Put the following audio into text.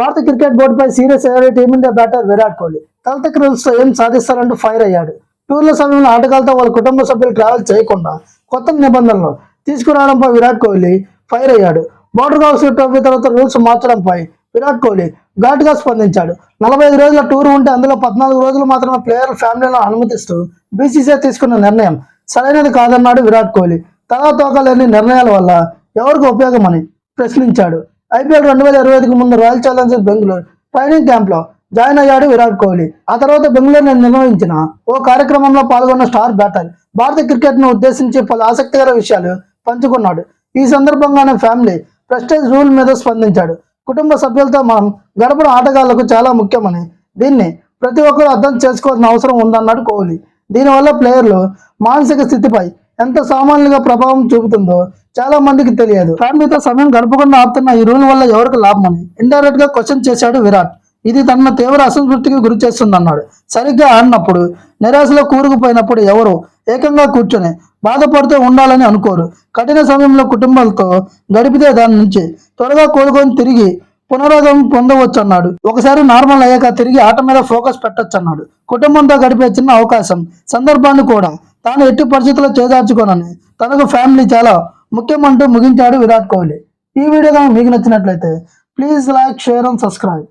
భారత క్రికెట్ బోర్డుపై సీరియస్ అయ్యాడు Team India batter Virat Kohli. తలతెక్క rules ఏం సాధిస్తారంటూ ఫైర్ అయ్యాడు. టూర్ల సమయంలో ఆటగాళ్ళతో వాళ్ళ కుటుంబ సభ్యులు ట్రావెల్ చేయకుండా కొత్త నిబంధనలు తీసుకురావడంపై విరాట్ కోహ్లీ ఫైర్ అయ్యాడు. బోర్డర్ గౌరవ ట్రోఫీ తర్వాత రూల్స్ మార్చడంపై విరాట్ కోహ్లీ ఘాటుగా స్పందించాడు. నలభై ఐదు రోజుల టూర్ ఉంటే అందులో పద్నాలుగు రోజులు మాత్రమే ప్లేయర్ ఫ్యామిలీలను అనుమతిస్తూ బీసీసీఐ తీసుకున్న నిర్ణయం సరైనది కాదన్నాడు విరాట్ కోహ్లీ. తలా తోక లేని నిర్ణయాల వల్ల ఎవరికి ఉపయోగమని ప్రశ్నించాడు. ఐపీఎల్ రెండు వేల ఇరవై ఐదుకు ముందు రాయల్ ఛాలెంజర్స్ బెంగళూరు ట్రైనింగ్ క్యాంప్లో జాయిన్ అయ్యాడు విరాట్ కోహ్లీ. ఆ తర్వాత బెంగళూరులో నిర్వహించిన ఓ కార్యక్రమంలో పాల్గొన్న స్టార్ బ్యాటర్ భారత క్రికెట్ను ఉద్దేశించి పలు ఆసక్తికర విషయాలు పంచుకున్నాడు. ఈ సందర్భంగానే ఫ్యామిలీ ప్రెస్టేజ్ రూల్ మీద స్పందించాడు. కుటుంబ సభ్యులతో మనం గడపడం ఆటగాళ్ళకు చాలా ముఖ్యమని దీన్ని ప్రతి ఒక్కరూ అర్థం చేసుకోవాల్సిన అవసరం ఉందన్నాడు కోహ్లీ. దీనివల్ల ప్లేయర్లు మానసిక స్థితిపై ఎంత సామాన్యంగా ప్రభావం చూపుతుందో చాలా మందికి తెలియదు. ఫ్యామిలీతో సమయం గడపకుండా ఆపుతున్న ఈ రూల్ వల్ల ఎవరికి లాభమని ఇండైరెక్ట్గా క్వశ్చన్ చేశాడు విరాట్. ఇది తన తీవ్ర అసంతృప్తికి గురి చేస్తుందన్నాడు. సరిగ్గా ఆడినప్పుడు నిరాశలో కూరుకుపోయినప్పుడు ఎవరు ఏకంగా కూర్చొని బాధపడుతూ ఉండాలని అనుకోరు. కఠిన సమయంలో కుటుంబాలతో గడిపితే దాని నుంచి త్వరగా కోలుకొని తిరిగి పునరాగమం పొందవచ్చు అన్నాడు ఒకసారి నార్మల్ అయ్యాక తిరిగి ఆట మీద ఫోకస్ పెట్టొచ్చు అన్నాడు కుటుంబంతో గడిపే చిన్న అవకాశం సందర్భాన్ని కూడా తాను ఎట్టి పరిస్థితుల్లో చేదార్చుకోనని తనకు ఫ్యామిలీ చాలా ముఖ్యమంటూ ముగించాడు విరాట్ కోహ్లీ. ఈ వీడియో కనుక మీకు నచ్చినట్లయితే please like share and subscribe